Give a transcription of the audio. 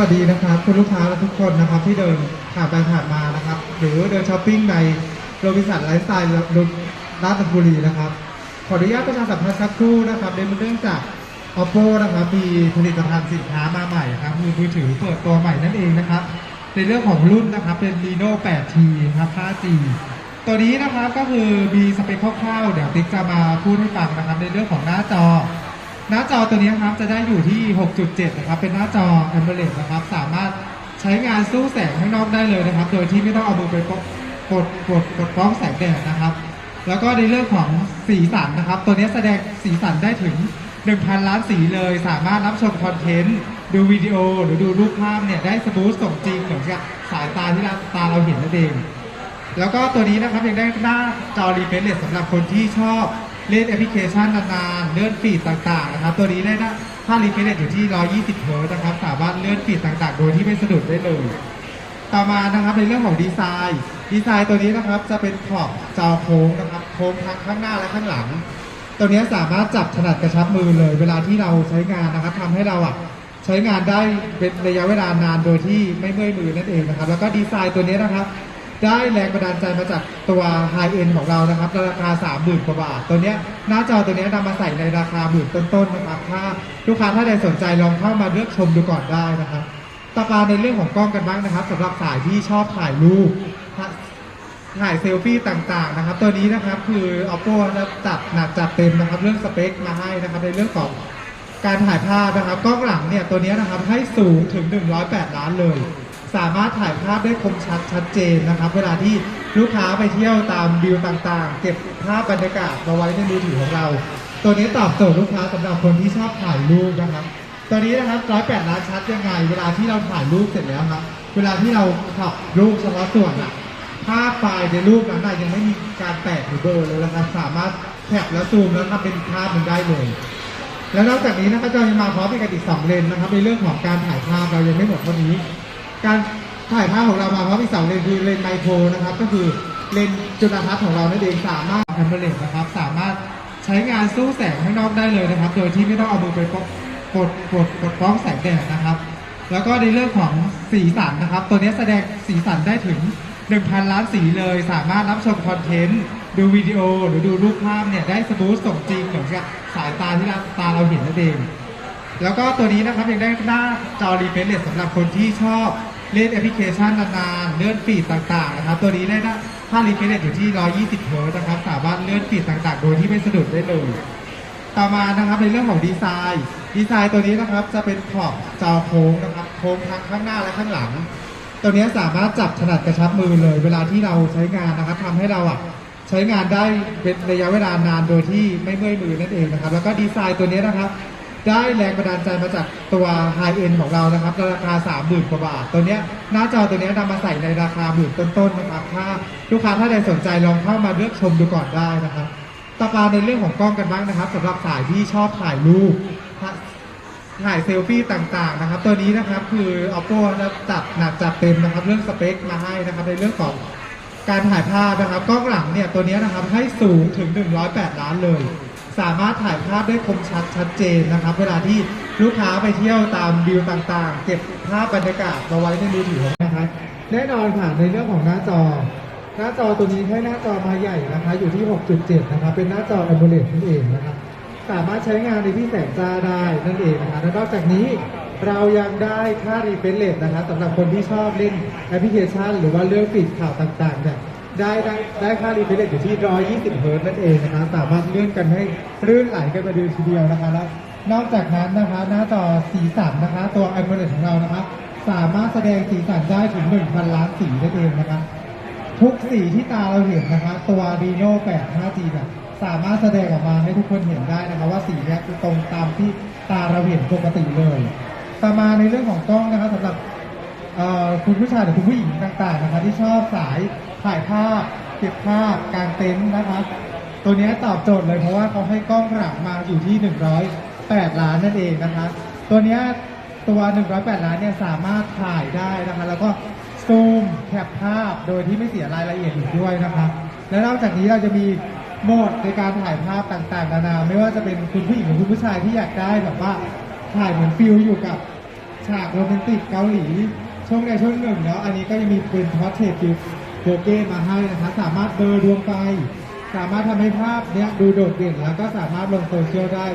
วัสดีนะครับคุณลูกค้าและทุกคนนะครับที่เดินผ่านไปผ่านมานะครับ หรือเดินช้อปปิ้งในโรบินสันไลฟ์สไตล์ราชบุรีนะครับ ขออนุญาตประชาสัมพันธ์สักครู่นะครับในเรื่องจาก oppo นะครับมีผลิตภัณฑ์สินค้ามาใหม่ครับมีมือถือเปิดตัวใหม่นั่นเองนะครับ ในเรื่องของรุ่นนะครับเป็น Reno 8T ครับ 5G ตัวนี้นะครับก็คือมีสเปคคร่าวๆเดี๋ยวติ๊กจะมาพูดให้ฟังนะครับ ในเรื่องของหน้าจอ หน้าจอตัวนี้ครับจะได้อยู่ที่ 6.7 นะครับ เป็นหน้าจอ AMOLED นะครับ สามารถใช้งานสู้แสงข้างนอกได้เลยนะครับ โดยที่ไม่ต้องเอามือไปกดกดกดกดกล้องแสงแดดนะครับ แล้วก็ในเรื่องของสีสันนะครับ ตัวนี้แสดงสีสันได้ถึง 1,000 ล้านสีเลย สามารถรับชมคอนเทนต์ดูวิดีโอหรือดูรูปภาพเนี่ยได้สมูทสมจริงเหมือนกับสายตาที่เราตาเราเห็นนั่นเอง แล้วก็ตัวนี้นะครับยังได้หน้าจอรีเฟรชเรทสำหรับคนที่ชอบ เล่นแอปพลิเคชันนานๆเลื่อนฟีดต่างๆนะครับ ตัวนี้ได้น้าค่ารีเฟรชอยู่ที่ 120เฮิร์ตนะครับ สามารถเลื่อนฟีดต่างๆ โดยที่ไม่สะดุดได้เลย ต่อมานะครับในเรื่องของดีไซน์ ดีไซน์ตัวนี้นะครับจะเป็นขอบจอโค้งนะครับ โค้งทั้งข้างหน้าและข้างหลัง ตัวนี้สามารถจับถนัดกระชับมือเลย เวลาที่เราใช้งานนะครับทำให้เราอะใช้งานได้เป็นระยะเวลานานโดยที่ไม่เมื่อยมือนั่นเองนะครับ แล้วก็ดีไซน์ตัวนี้นะครับ ได้แรงบันดาลใจมาจากตัว High End ของเรานะครับ ราคา 30,000กว่าบาท ตัวเนี้ยหน้าจอตัวเนี้ยนำมาใส่ในราคาหมื่นต้นๆนะครับ ถ้าลูกค้าท่านใดสนใจลองเข้ามาเลือกชมดูก่อนได้นะครับต่อมาในเรื่องของกล้องกันบ้างนะครับสำหรับสายที่ชอบถ่ายรูปถ่ายเซลฟี่ต่างๆนะครับ ตัวนี้นะครับคือ oppo นะครับจัดหนักจัดเต็มนะครับ เรื่องสเปคมาให้นะครับ ในเรื่องของการถ่ายภาพนะครับกล้องหลังเนี่ยตัวนี้นะครับให้สูงถึง 108 ล้านเลย สามารถถ่ายภาพได้คมชัดชัดเจนนะครับ เวลาที่ลูกค้าไปเที่ยวตามวิวต่างๆ เก็บภาพบรรยากาศมาไว้ในมือถือของเรา ตัวนี้ตอบโจทย์ลูกค้าสำหรับคนที่ชอบถ่ายรูปนะครับตัวนี้นะครับ108ล้านชัดยังไง เวลาที่เราถ่ายรูปเสร็จแล้วครับ เวลาที่เราขับรูปเฉพาะส่วนอะภาพไฟล์ในรูปนั้นยังไม่มีการแตกหรือเบลอเลยนะครับสามารถแคปแล้วซูมแล้วทำเป็นภาพมันได้เลยแล้วนอกจากนี้นะครับจะมีมาพร้อมเป็นกันอีกสองเลนนะครับในเรื่องของการถ่ายภาพเรายังไม่หมดเท่านี้ การถ่ายภาพของเรามาเพร้อมอีกสองเลนคือเลนไมโครนะครับ ก็คือเลนจุลทรรศน์ของเรานั่นเองสามารถแอมเบเลตนะครับ สามารถใช้งานสู้แสงข้างนอกได้เลยนะครับ โดยที่ไม่ต้องเอามือไปกดกดกดกดกล้องแสงแดดนะครับ แล้วก็ในเรื่องของสีสันนะครับ ตัวนี้แสดงสีสันได้ถึง 1,000 ล้านสีเลย สามารถรับชมคอนเทนต์ดูวิดีโอหรือดูรูปภาพเนี่ยได้สมูทสมจริงเหมือนกับสายตาที่เราตาเราเห็นนั่นเอง แล้วก็ตัวนี้นะครับยังได้หน้าจอรีเฟรชเรทสำหรับคนที่ชอบเล่นแอปพลิเคชันนานๆเลื่อนฟีดต่างๆนะครับ ตัวนี้ได้หน้าค่ารีเฟรชเรทอยู่ที่ 120เฮิร์ตซ์นะครับ สามารถเลื่อนฟีดต่างๆ โดยที่ไม่สะดุดได้เลย ต่อมานะครับในเรื่องของดีไซน์ ดีไซน์ตัวนี้นะครับจะเป็นขอบจอโค้งนะครับโค้งทั้งข้างหน้าและข้างหลัง ตัวนี้สามารถจับถนัดกระชับมือเลย เวลาที่เราใช้งานนะครับทำให้เราอะใช้งานได้เป็นระยะเวลานานโดยที่ไม่เมื่อยมือนั่นเองนะครับ แล้วก็ดีไซน์ตัวนี้นะครับ ได้แรงบันดาลใจมาจากตัว High End ของเรานะครับ ราคา 30,000กว่าบาท ตัวเนี้ยหน้าจอตัวเนี้ยนำมาใส่ในราคาหมื่นต้นๆนะครับ ถ้าลูกค้าท่านใดสนใจลองเข้ามาเลือกชมดูก่อนได้นะครับ ต่อมาในเรื่องของกล้องกันบ้างนะครับสำหรับสายที่ชอบถ่ายรูปถ่ายเซลฟี่ต่างๆนะครับ ตัวนี้นะครับคือ oppo นะครับจัดหนักจัดเต็มนะครับ เรื่องสเปคมาให้นะครับในเรื่องของการถ่ายภาพนะครับกล้องหลังเนี่ยตัวนี้นะครับให้สูงถึง 108 ล้านเลย สามารถถ่ายภาพได้คมชัดชัดเจนนะครับ เวลาที่ลูกค้าไปเที่ยวตามวิวต่างๆ เก็บภาพบรรยากาศมาไว้ในมือถือของนะครับแน่นอนค่ะในเรื่องของหน้าจอ หน้าจอตัวนี้ให้หน้าจอมาใหญ่นะคะ อยู่ที่ 6.7 นะครับ เป็นหน้าจอ AMOLED นั่นเองนะครับสามารถใช้งานในที่แสงจ้าได้นั่นเองนะครับและนอกจากนี้เรายังได้ค่ารีเฟรชเรทนะครับสำหรับคนที่ชอบเล่นแอปพลิเคชัน หรือว่าเลือกฟีดข่าวต่างๆเนี่ย ได้ได้ได้ค่ารีเฟรชอยู่ที่ 120 เฮิร์ตซ์นั่นเองนะครับสามารถเลื่อนกันให้รื่นไหลกันไปดูทีเดียวนะคะแล้วนอกจากนั้นนะคะหน้าจอสีสันนะคะ ตัว AMOLED ของเรานะครับสามารถแสดงสีสันได้ถึง 1,000 ล้านสีนั่นเองนะครับทุกสีที่ตาเราเห็นนะคะ ตัว Reno 8 5G เนี่ยสามารถแสดงออกมาให้ทุกคนเห็นได้นะคะ ว่าสีเนี้ยคือตรงตามที่ตาเราเห็นปกติเลยต่อมาในเรื่องของกล้องนะคะสำหรับคุณผู้ชายหรือคุณผู้หญิงต่างๆนะคะที่ชอบสาย ถ่ายภาพเก็บภาพกางเต็นท์นะคะ ตัวนี้ตอบโจทย์เลยเพราะว่าเขาให้กล้องหลังมาอยู่ที่ 108 ล้านนั่นเองนะคะ ตัวนี้ตัว 108 ล้านเนี่ยสามารถถ่ายได้นะคะ แล้วก็ซูมแคปภาพโดยที่ไม่เสียรายละเอียดอีกด้วยนะคะ และนอกจากนี้เราจะมีโหมดในการถ่ายภาพต่างๆนานา ไม่ว่าจะเป็นคุณผู้หญิงหรือคุณผู้ชายที่อยากได้แบบว่าถ่ายเหมือนฟิลอยู่กับฉากโรแมนติกเกาหลี ช่วงใดช่วงหนึ่งแล้วอันนี้ก็ยังมีเป็นพอร์เทรตคือ โคเก้มาให้นะคะสามารถเบลอดวงไฟสามารถทำให้ภาพเนี้ยดูโดดเด่นแล้วก็สามารถลงโซเชียลได้